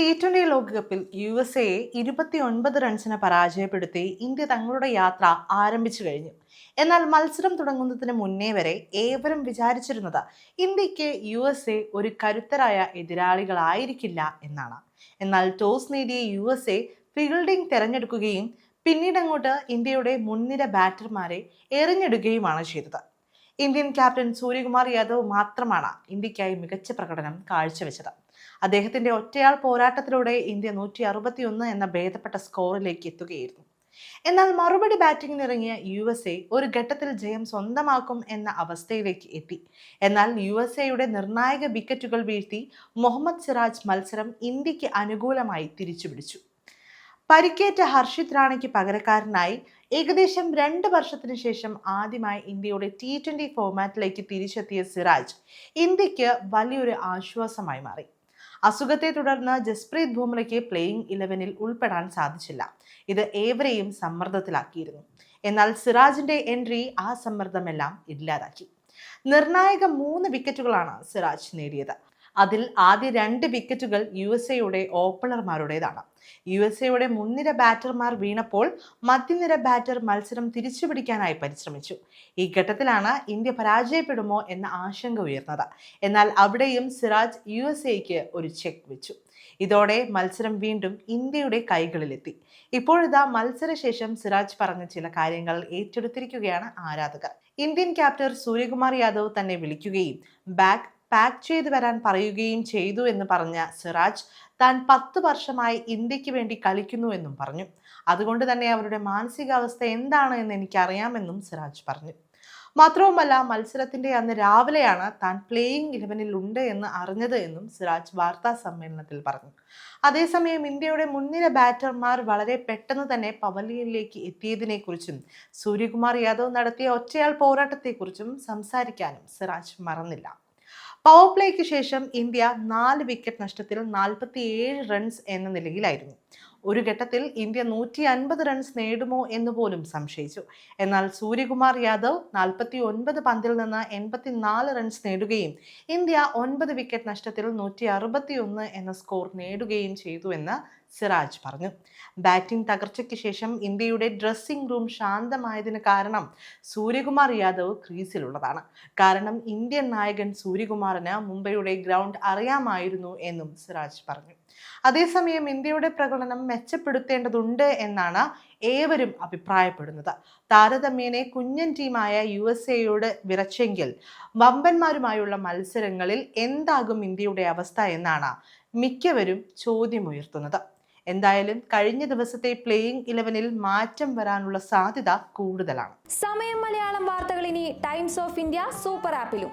T twenty ലോകകപ്പിൽ U S എയെ ഇരുപത്തി ഒൻപത് റൺസിന് പരാജയപ്പെടുത്തി ഇന്ത്യ തങ്ങളുടെ യാത്ര ആരംഭിച്ചു കഴിഞ്ഞു. എന്നാൽ മത്സരം തുടങ്ങുന്നതിന് മുന്നേ വരെ ഏവരും വിചാരിച്ചിരുന്നത് ഇന്ത്യയ്ക്ക് യു എസ് എ ഒരു കരുത്തരായ എതിരാളികളായിരിക്കില്ല എന്നാണ്. എന്നാൽ ടോസ് നേടിയ യു എസ് എ ഫീൽഡിംഗ് തിരഞ്ഞെടുക്കുകയും പിന്നീട് അങ്ങോട്ട് ഇന്ത്യയുടെ മുൻനിര ബാറ്റർമാരെ എറിഞ്ഞിടുകയുമാണ് ചെയ്തത്. ഇന്ത്യൻ ക്യാപ്റ്റൻ സൂര്യകുമാർ യാദവ് മാത്രമാണ് ഇന്ത്യക്കായി മികച്ച പ്രകടനം കാഴ്ചവെച്ചത്. അദ്ദേഹത്തിന്റെ ഒറ്റയാൾ പോരാട്ടത്തിലൂടെ ഇന്ത്യ നൂറ്റി അറുപത്തിയൊന്ന് എന്ന ഭേദപ്പെട്ട സ്കോറിലേക്ക് എത്തുകയായിരുന്നു. എന്നാൽ മറുപടി ബാറ്റിംഗിന് ഇറങ്ങിയ യു എസ് എ ഒരു ഘട്ടത്തിൽ ജയം സ്വന്തമാക്കും എന്ന അവസ്ഥയിലേക്ക് എത്തി. എന്നാൽ യു എസ് എയുടെ നിർണായക വിക്കറ്റുകൾ വീഴ്ത്തി മുഹമ്മദ് സിറാജ് മത്സരം ഇന്ത്യയ്ക്ക് അനുകൂലമായി തിരിച്ചുപിടിച്ചു. പരിക്കേറ്റ ഹർഷിത് റാണയ്ക്ക് പകരക്കാരനായി ഏകദേശം രണ്ട് വർഷത്തിന് ശേഷം ആദ്യമായി ഇന്ത്യയുടെ ടി ട്വന്റി ഫോർമാറ്റിലേക്ക് തിരിച്ചെത്തിയ സിറാജ് ഇന്ത്യയ്ക്ക് വലിയൊരു ആശ്വാസമായി മാറി. അസുഖത്തെ തുടർന്ന് ജസ്പ്രീത് ബുംറയ്ക്ക് പ്ലേയിങ് ഇലവനിൽ ഉൾപ്പെടാൻ സാധിച്ചില്ല. ഇത് ഏവരെയും സമ്മർദ്ദത്തിലാക്കിയിരുന്നു. എന്നാൽ സിറാജിന്റെ എൻട്രി ആ സമ്മർദ്ദമെല്ലാം ഇല്ലാതാക്കി. നിർണായക മൂന്ന് വിക്കറ്റുകളാണ് സിറാജ് നേടിയത്. അതിൽ ആദ്യ രണ്ട് വിക്കറ്റുകൾ യു എസ് എയുടെ ഓപ്പണർമാരുടേതാണ്. യു എസ് എയുടെ മുൻനിര ബാറ്റർമാർ വീണപ്പോൾ മധ്യനിര ബാറ്റർ മത്സരം തിരിച്ചുപിടിക്കാനായി പരിശ്രമിച്ചു. ഈ ഘട്ടത്തിലാണ് ഇന്ത്യ പരാജയപ്പെടുമോ എന്ന ആശങ്ക ഉയർന്നത്. എന്നാൽ അവിടെയും സിറാജ് യു എസ് എക്ക് ഒരു ചെക്ക് വെച്ചു. ഇതോടെ മത്സരം വീണ്ടും ഇന്ത്യയുടെ കൈകളിലെത്തി. ഇപ്പോഴിതാ മത്സരശേഷം സിറാജ് പറഞ്ഞ ചില കാര്യങ്ങൾ ഏറ്റെടുത്തിരിക്കുകയാണ് ആരാധകർ. ഇന്ത്യൻ ക്യാപ്റ്റൻ സൂര്യകുമാർ യാദവ് തന്നെ വിളിക്കുകയും ബാഗ് പാക്ക് ചെയ്തു വരാൻ പറയുകയും ചെയ്തു എന്ന് പറഞ്ഞ സിറാജ് താൻ പത്ത് വർഷമായി ഇന്ത്യയ്ക്ക് വേണ്ടി കളിക്കുന്നു എന്നും പറഞ്ഞു. അതുകൊണ്ട് തന്നെ അവരുടെ മാനസികാവസ്ഥ എന്താണ് എന്ന് എനിക്കറിയാമെന്നും സിറാജ് പറഞ്ഞു. മാത്രവുമല്ല മത്സരത്തിന്റെ അന്ന് രാവിലെയാണ് താൻ പ്ലേയിങ് ഇലവനിൽ ഉണ്ട് എന്ന് അറിഞ്ഞത് എന്നും സിറാജ് വാർത്താ സമ്മേളനത്തിൽ പറഞ്ഞു. അതേസമയം ഇന്ത്യയുടെ മുൻനിര ബാറ്റർമാർ വളരെ പെട്ടെന്ന് തന്നെ പവലിയനിലേക്ക് എത്തിയതിനെക്കുറിച്ചും സൂര്യകുമാർ യാദവ് നടത്തിയ ഒറ്റയാൾ പോരാട്ടത്തെക്കുറിച്ചും സംസാരിക്കാനും സിറാജ് മറന്നില്ല. പവർ പ്ലേക്ക് ശേഷം ഇന്ത്യ നാല് വിക്കറ്റ് നഷ്ടത്തിൽ നാൽപ്പത്തിയേഴ് റൺസ് എന്ന നിലയിലായിരുന്നു. ഒരു ഘട്ടത്തിൽ ഇന്ത്യ നൂറ്റി അൻപത് റൺസ് നേടുമോ എന്ന് പോലും സംശയിച്ചു. എന്നാൽ സൂര്യകുമാർ യാദവ് നാൽപ്പത്തി ഒൻപത് പന്തിൽ നിന്ന് എൺപത്തിനാല് റൺസ് നേടുകയും ഇന്ത്യ ഒൻപത് വിക്കറ്റ് നഷ്ടത്തിൽ നൂറ്റി അറുപത്തി ഒന്ന് എന്ന സ്കോർ നേടുകയും ചെയ്തു എന്ന് സിറാജ് പറഞ്ഞു. ബാറ്റിംഗ് തകർച്ചയ്ക്ക് ശേഷം ഇന്ത്യയുടെ ഡ്രസ്സിംഗ് റൂം ശാന്തമായതിന് കാരണം സൂര്യകുമാർ യാദവ് ക്രീസിലുള്ളതാണ്. കാരണം ഇന്ത്യൻ നായകൻ സൂര്യകുമാറിന് മുംബൈയുടെ ഗ്രൗണ്ട് അറിയാമായിരുന്നു എന്നും സിറാജ് പറഞ്ഞു. അതേസമയം ഇന്ത്യയുടെ പ്രകടനം മെച്ചപ്പെടുത്തേണ്ടതുണ്ട് എന്നാണ് ഏവരും അഭിപ്രായപ്പെടുന്നത്. താരതമ്യേനെ കുഞ്ഞൻ ടീമായ യു എസ് എയോട് വിറച്ചെങ്കിൽ വമ്പന്മാരുമായുള്ള മത്സരങ്ങളിൽ എന്താകും ഇന്ത്യയുടെ അവസ്ഥ എന്നാണ് മിക്കവരും ചോദ്യമുയർത്തുന്നത്. എന്തായാലും കഴിഞ്ഞ ദിവസത്തെ പ്ലേയിംഗ് ഇലവനിൽ മാറ്റം വരാനുള്ള സാധ്യത കൂടുതലാണ്. സമയം മലയാളം വാർത്തകൾ ഇനി ടൈംസ് ഓഫ് ഇന്ത്യ സൂപ്പർ ആപ്പിലും